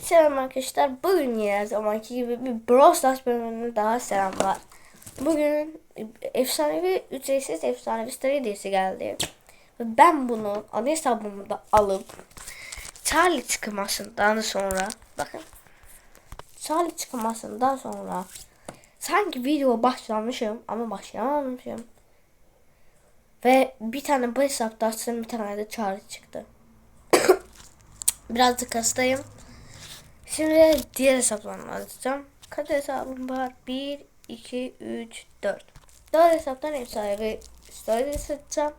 Selam arkadaşlar. Bugün yine her zamanki gibi bir Brawl Stars bölümünde daha selam var. Bugün efsanevi ücretsiz efsanevi story hediyesi geldi. Ve ben bunu ana hesabımda alıp Charlie çıkmasından sonra bakın Charlie çıkmasından sonra sanki video başlamışım ama başlayamamışım. Ve bir tane bu hesapta bir tane de Charlie çıktı. Birazcık hastayım. Şimdi diğer hesaplarımı anlatacağım. Kaç hesabım var? 1, 2, 3, 4. 4 hesaptan ev sahibi story satacağım.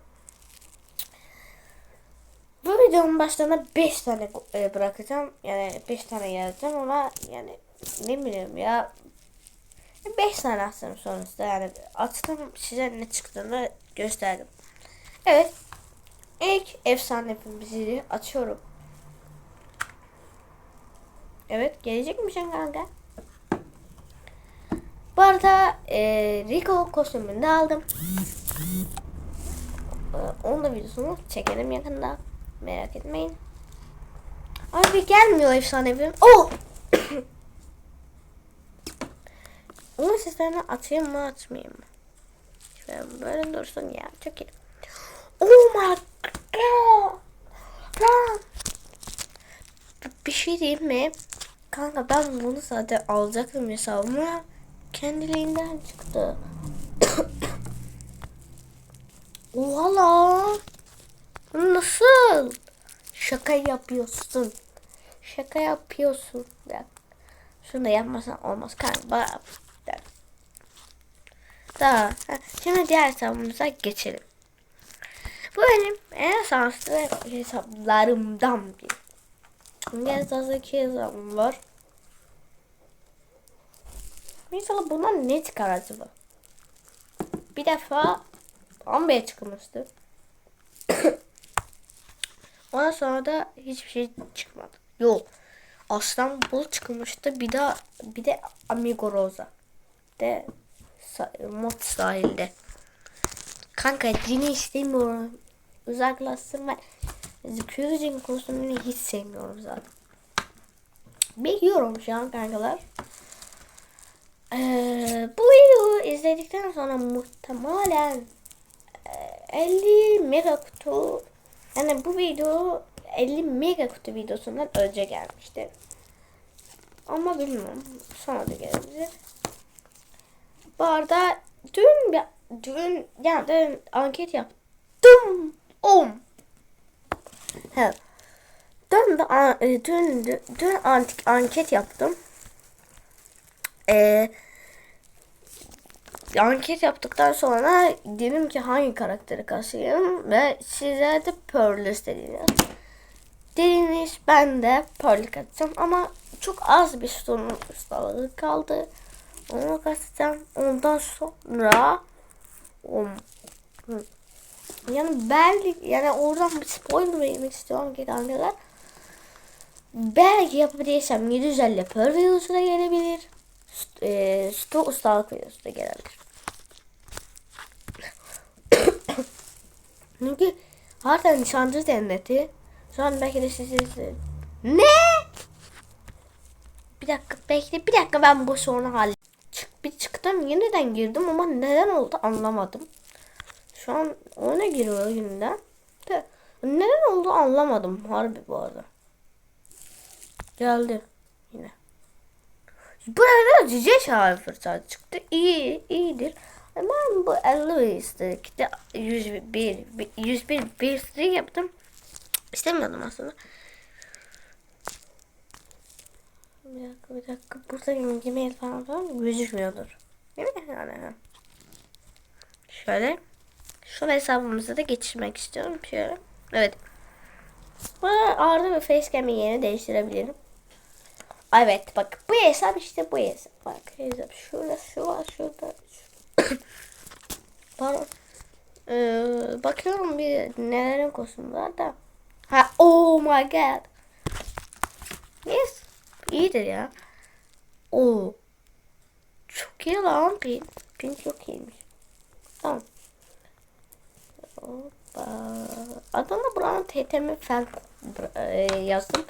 Bu videonun başlarına 5 tane e, bırakacağım. Yani 5 tane yazacağım ama yani ne bileyim ya 5 tane attım sonuçta yani attım size ne çıktığını gösterdim. Evet. İlk efsane bizi açıyorum. Evet gelecek mi sen kanka? Bu arada e, Rico kostümünü de aldım. E, onun da videosunu çekelim yakında. Merak etmeyin. Abi gelmiyor efsanevim. Oh! Onun seslerini atayım mı atmayayım mı? Şöyle böyle dursun ya. Çok iyi. Oh my god. Bir şey diyeyim mi? Kanka ben bunu zaten alacaktım hesabıma. Kendiliğinden çıktı. Oha lan. Nasıl? Şaka yapıyorsun. Şaka yapıyorsun. Ya. Şunu da yapmasan olmaz kanka. Bana. Daha. Şimdi diğer hesabımıza geçelim. Bu benim en şanslı hesaplarımdan biri. Diğer hesapta iki hesabım var. Mesela bundan ne çıkar acaba? Bir defa 15 çıkmıştı. Ondan sonra da hiçbir şey çıkmadı. Yok. Aslan bul çıkmıştı. Bir de bir de Amigo Rosa. De mod sahilde. Kanka cini istemiyorum. Uzaklaştırma. Zükürcün kostümünü hiç sevmiyorum zaten. Bekliyorum şu an kankalar. Ee, bu videoyu izledikten sonra muhtemelen e, 50 mega kutu yani bu video 50 mega kutu videosundan önce gelmişti. Ama bilmiyorum. Sonra da gelebilir. Bu arada dün dün yani dün anket yaptım. Om. He. Dün de e, dün dün, antik anket yaptım. Ee, anket yaptıktan sonra dedim ki hangi karakteri kasayım ve size de Pearl istediniz. Dediniz ben de Pearl katacağım ama çok az bir sorun ustalığı kaldı. Onu kasacağım. Ondan sonra um, yani belki yani oradan bir spoiler vermek istiyorum ki kankalar. Belki yapabilirsem 750 per videosu da gelebilir. E, sto ustalık videosu da gelebilir. Çünkü harbiden nişancı cenneti. Şu an belki de siz Ne? Bir dakika bekle bir dakika ben bu sorunu halledeyim. Çık, bir çıktım yeniden girdim ama neden oldu anlamadım. Şu an ona giriyor yeniden. De, neden oldu anlamadım harbi bu arada. Geldi yine. Bu arada cice şahı fırsat çıktı. İyi, iyidir. Ben bu 50 istedik de 101, 101 bir sürü yaptım. İstemiyordum aslında. Bir dakika bir dakika. Burada Gmail falan falan gözükmüyordur. Değil mi? Yani. Şöyle. Şu hesabımıza da geçirmek istiyorum. Şöyle. Evet. Arada bir facecam'in yerini değiştirebilirim. Evet bak bu hesap işte bu hesap. Bak hesap şurada şu var şurada. Pardon. Ee, bakıyorum bir nelerin kostümü var da. Ha oh my god. Yes. İyidir ya. Oo. Çok iyi lan pin. Pin çok iyiymiş. Tamam. Adana buranın TTM e, yazdım.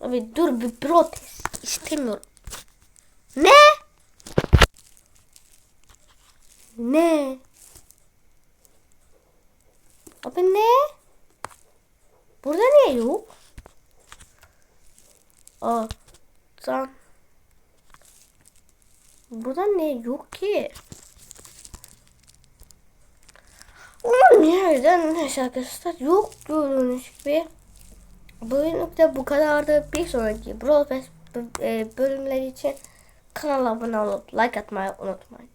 Abi dur bir protest istemiyorum. Ne? Ne? Abi ne? Burada ne yok? Aa, sen... Burada ne yok ki? Ama nereden neyse arkadaşlar yok gördüğünüz gibi. Bugünlük de bu kadardı. Bir sonraki Brawl Pass e, bölümler için kanala abone olup like atmayı unutmayın.